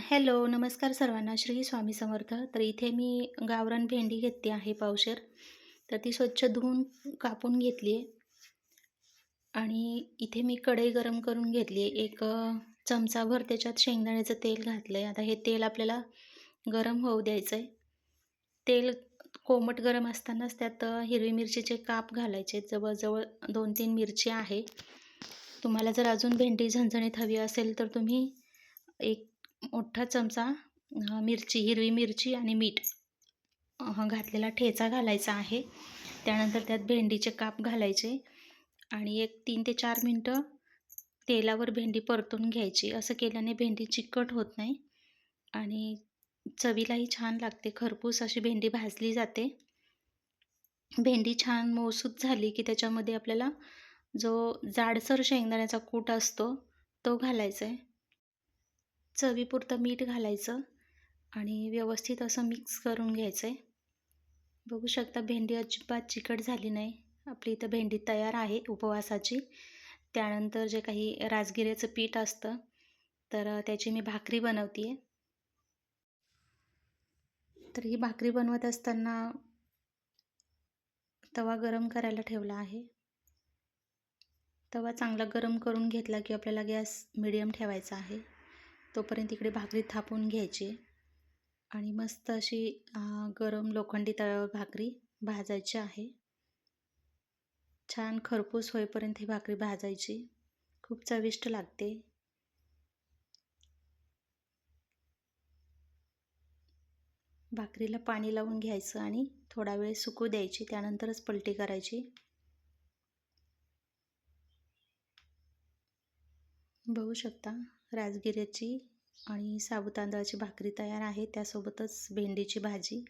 Hello, नमस्कार सर्वांना. श्री स्वामी समर्थ. तर इथे मी गावरान भेंडी घेतली आहे पावशेर. तर ती स्वच्छ धुवून कापून घेतली आहे. आणि इथे मी कढई गरम करून घेतली आहे. एक चमचाभर त्याच्यात शेंगदाण्याचं तेल घातलं आहे. आता हे तेल आपल्याला गरम होऊ द्यायचं आहे. तेल कोमट गरम असतानाच त्यात हिरवी मिरचीचे काप घालायचे. जवळजवळ दोन तीन मिरची आहे. तुम्हाला जर अजून भेंडी झणझणीत हवी असेल तर तुम्ही एक मोठा चमचा मिरची हिरवी मिरची आणि मीठ घातलेला ठेचा घालायचा आहे. त्यानंतर त्यात भेंडीचे काप घालायचे आणि एक तीन ते चार मिनटं तेलावर भेंडी परतून घ्यायची. असं केल्याने भेंडी चिकट होत नाही आणि चवीलाही छान लागते. खरपूस अशी भेंडी भाजली जाते. भेंडी छान मऊसूत झाली की त्याच्यामध्ये आपल्याला जो जाडसर शेंगदाण्याचा कूट असतो तो घालायचा आहे. चवीपुरतं मीठ घालायचं आणि व्यवस्थित असं मिक्स करून घ्यायचं आहे. बघू शकता भेंडी अजिबात चिकट झाली नाही. आपली इथं भेंडी तयार आहे उपवासाची. त्यानंतर जे काही राजगिऱ्याचं पीठ असतं तर त्याची मी भाकरी बनवते आहे. तर ही भाकरी बनवत असताना तवा गरम करायला ठेवला आहे. तवा चांगला गरम करून घेतला की आपल्याला गॅस मिडियम ठेवायचा आहे. तोपर्यंत इकडे भाकरी थापून घ्यायची आणि मस्त अशी गरम लोखंडी तव्यावर भाकरी भाजायची आहे. छान खरपूस होईपर्यंत ही भाकरी भाजायची. खूप चविष्ट लागते. भाकरीला पाणी लावून घ्यायचं आणि थोडा वेळ सुकू द्यायची. त्यानंतरच पलटी करायची. बघू शकता राजगिऱ्याची आणि साबुत तांदळाची भाकरी तयार आहे. त्यासोबतच भेंडीची भाजी